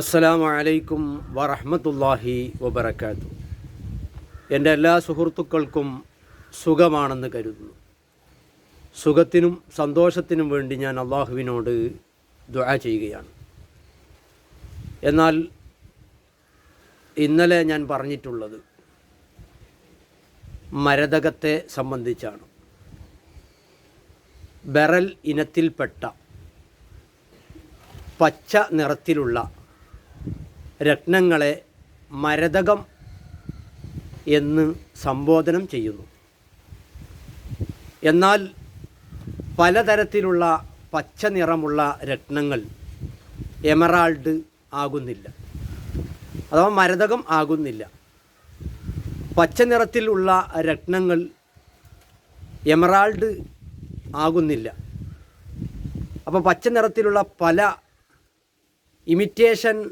അസ്സലാമു അലൈക്കും വറഹ്മത്തുള്ളാഹി വബർക്കാത്തു എന്റെ എല്ലാ സുഹൃത്തുക്കൾക്കും സുഖമാണെന്ന് കരുതുന്നു. സുഖത്തിനും സന്തോഷത്തിനും വേണ്ടി ഞാൻ അള്ളാഹുവിനോട് ദുആ ചെയ്യുകയാണ്. എന്നാൽ ഇന്നലെ ഞാൻ പറഞ്ഞിട്ടുള്ളത് മരതകത്തെ സംബന്ധിച്ചാണ്. ബറൽ ഇനത്തിൽപ്പെട്ട പച്ച നിറത്തിലുള്ള രത്നങ്ങളെ മരതകം എന്ന് സംബോധനം ചെയ്യുന്നു. എന്നാൽ പലതരത്തിലുള്ള പച്ച നിറമുള്ള രത്നങ്ങൾ എമറാൾഡ് ആകുന്നില്ല. അഥവാ മരതകം ആകുന്നില്ല. പച്ച നിറത്തിലുള്ള രത്നങ്ങൾ എമറാൾഡ് ആകുന്നില്ല. അപ്പോൾ പച്ച നിറത്തിലുള്ള പല ഇമിറ്റേഷൻ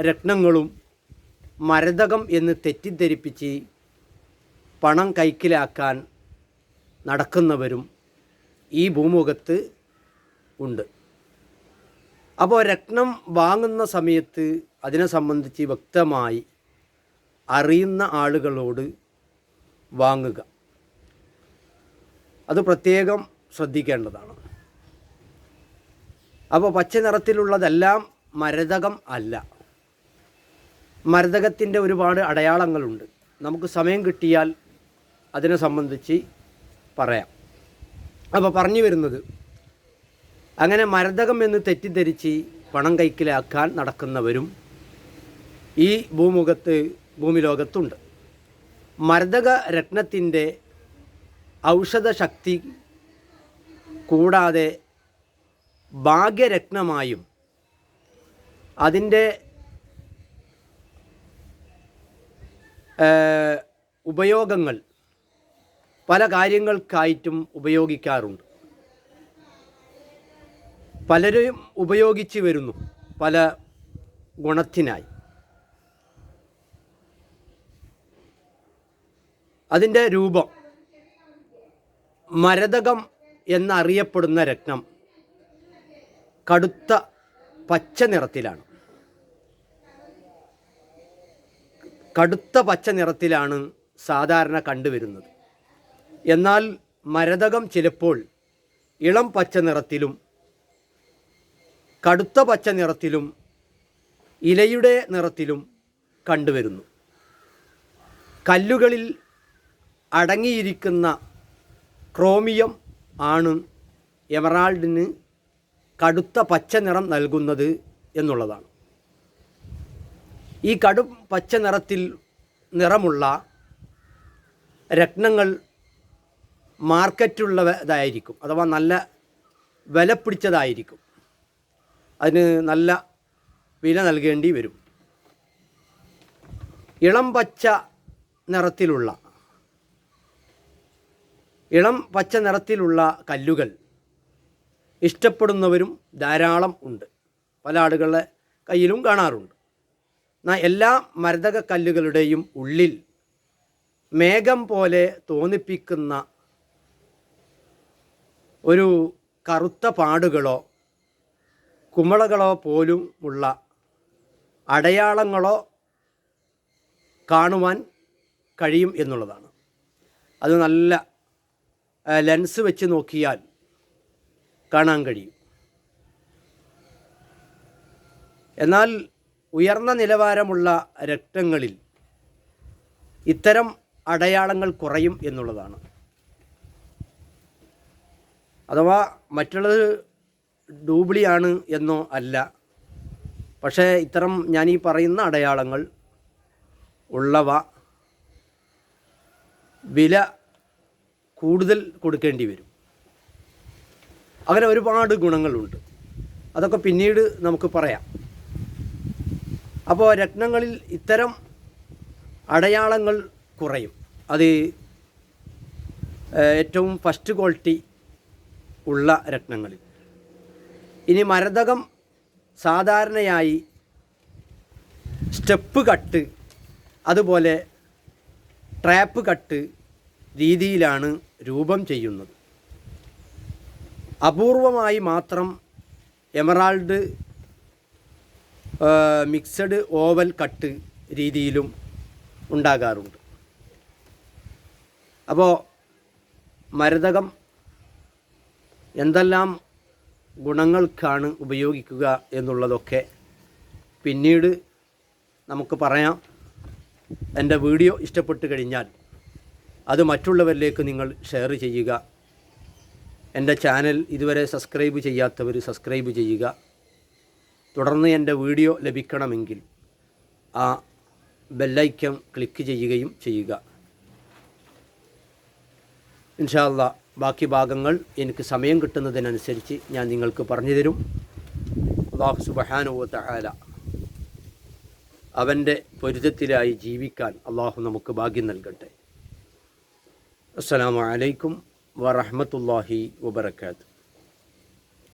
രത്നങ്ങളും മരതകം എന്ന് തെറ്റിദ്ധരിപ്പിച്ച് പണം കൈക്കിലാക്കാൻ നടക്കുന്നവരും ഈ ഭൂമുഖത്ത് ഉണ്ട്. അപ്പോൾ രത്നം വാങ്ങുന്ന സമയത്ത് അതിനെ സംബന്ധിച്ച് വ്യക്തമായി അറിയുന്ന ആളുകളോട് വാങ്ങുക. അത് പ്രത്യേകം ശ്രദ്ധിക്കേണ്ടതാണ്. അപ്പോൾ പച്ച നിറത്തിലുള്ളതെല്ലാം മരതകം അല്ല. മരതകത്തിന്റെ ഒരുപാട് അടയാളങ്ങളുണ്ട്. നമുക്ക് സമയം കിട്ടിയാൽ അതിനെ സംബന്ധിച്ച് പറയാം. അപ്പോൾ പറഞ്ഞു വരുന്നത് അങ്ങനെ മരതകം എന്ന് തെറ്റിദ്ധരിച്ച് പണം കൈക്കലാക്കാൻ നടക്കുന്നവരും ഈ ഭൂമുഖത്ത് ഭൂമി ലോകത്തുണ്ട് മരതക രത്നത്തിന്റെ ഔഷധ ശക്തി കൂടാതെ ഭാഗ്യരത്നമായും അതിന്റെ ഉപയോഗങ്ങൾ പല കാര്യങ്ങൾക്കായിട്ടും ഉപയോഗിക്കാറുണ്ട്. പലരും ഉപയോഗിച്ച് വരുന്നു പല ഗുണത്തിനായി. അതിന്റെ രൂപം മരതകം എന്നറിയപ്പെടുന്ന രത്നം കടുത്ത പച്ച നിറത്തിലാണ്. കടുത്ത പച്ച നിറത്തിലാണ് സാധാരണ കണ്ടുവരുന്നത്. എന്നാൽ മരതകം ചിലപ്പോൾ ഇളം പച്ച നിറത്തിലും കടുത്ത പച്ച നിറത്തിലും ഇലയുടെ നിറത്തിലും കണ്ടുവരുന്നു. കല്ലുകളിൽ അടങ്ങിയിരിക്കുന്ന ക്രോമിയം ആണ് എമറാൾഡിന് കടുത്ത പച്ച നിറം നൽകുന്നത് എന്നുള്ളതാണ്. ഈ കടും പച്ച നിറത്തിൽ നിറമുള്ള രത്നങ്ങൾ മാർക്കറ്റുള്ളതായിരിക്കും അഥവാ നല്ല വില പിടിച്ചതായിരിക്കും. അതിന് നല്ല വില നൽകേണ്ടി വരും. ഇളം പച്ച നിറത്തിലുള്ള ഇളം പച്ച നിറത്തിലുള്ള കല്ലുകൾ ഇഷ്ടപ്പെടുന്നവരും ധാരാളം ഉണ്ട്. പല ആളുകളുടെ കയ്യിലും കാണാറുണ്ട്. എല്ലാ മരതക കല്ലുകളുടെയും ഉള്ളിൽ മേഘം പോലെ തോന്നിപ്പിക്കുന്ന ഒരു കറുത്ത പാടുകളോ കുമളകളോ പോലും ഉള്ള അടയാളങ്ങളോ കാണുവാൻ കഴിയും എന്നുള്ളതാണ്. അത് നല്ല ലെൻസ് വെച്ച് നോക്കിയാൽ കാണാൻ കഴിയും. എന്നാൽ ഉയർന്ന നിലവാരമുള്ള രക്തങ്ങളിൽ ഇത്തരം അടയാളങ്ങൾ കുറയും എന്നുള്ളതാണ്. അഥവാ മറ്റുള്ളത് ഡൂബ്ലിയാണ് എന്നോ അല്ല. പക്ഷേ ഇത്തരം ഞാൻ ഈ പറയുന്ന അടയാളങ്ങൾ ഉള്ളവ വില കൂടുതൽ കൊടുക്കേണ്ടി വരും. അങ്ങനെ ഒരുപാട് ഗുണങ്ങളുണ്ട്. അതൊക്കെ പിന്നീട് നമുക്ക് പറയാം. അപ്പോൾ രത്നങ്ങളിൽ ഇത്തരം അടയാളങ്ങൾ കുറയും. അത് ഏറ്റവും ഫസ്റ്റ് ക്വാളിറ്റി ഉള്ള രത്നങ്ങളിൽ. ഇനി മരതകം സാധാരണയായി സ്റ്റെപ്പ് കട്ട് അതുപോലെ ട്രാപ്പ് കട്ട് രീതിയിലാണ് രൂപം ചെയ്യുന്നത്. അപൂർവമായി മാത്രം എമറാൾഡ് മിക്സഡ് ഓവൽ കട്ട് രീതിയിലും ഉണ്ടാകാറുണ്ട്. അപ്പോൾ മരതകം എന്തെല്ലാം ഗുണങ്ങൾക്കാണ് ഉപയോഗിക്കുക എന്നുള്ളതൊക്കെ പിന്നീട് നമുക്ക് പറയാം. എന്റെ വീഡിയോ ഇഷ്ടപ്പെട്ട് കഴിഞ്ഞാൽ അത് മറ്റുള്ളവരിലേക്ക് നിങ്ങൾ ഷെയർ ചെയ്യുക. എന്റെ ചാനൽ ഇതുവരെ സബ്സ്ക്രൈബ് ചെയ്യാത്തവർ സബ്സ്ക്രൈബ് ചെയ്യുക. തുടർന്ന് എന്റെ വീഡിയോ ലഭിക്കണമെങ്കിൽ ആ ബെല്ലൈക്കൺ ക്ലിക്ക് ചെയ്യുകയും ചെയ്യുക. ഇൻഷാല്ല ബാക്കി ഭാഗങ്ങൾ എനിക്ക് സമയം കിട്ടുന്നതിനനുസരിച്ച് ഞാൻ നിങ്ങൾക്ക് പറഞ്ഞു തരും അള്ളാഹു സുബഹാനുവ തആല അവന്റെ പൊരുത്തത്തിലായി ജീവിക്കാൻ അള്ളാഹു നമുക്ക് ഭാഗ്യം നൽകട്ടെ. അസ്സലാമു അലൈക്കും വറഹ്മത്തുള്ളാഹി വബറകാതുഹു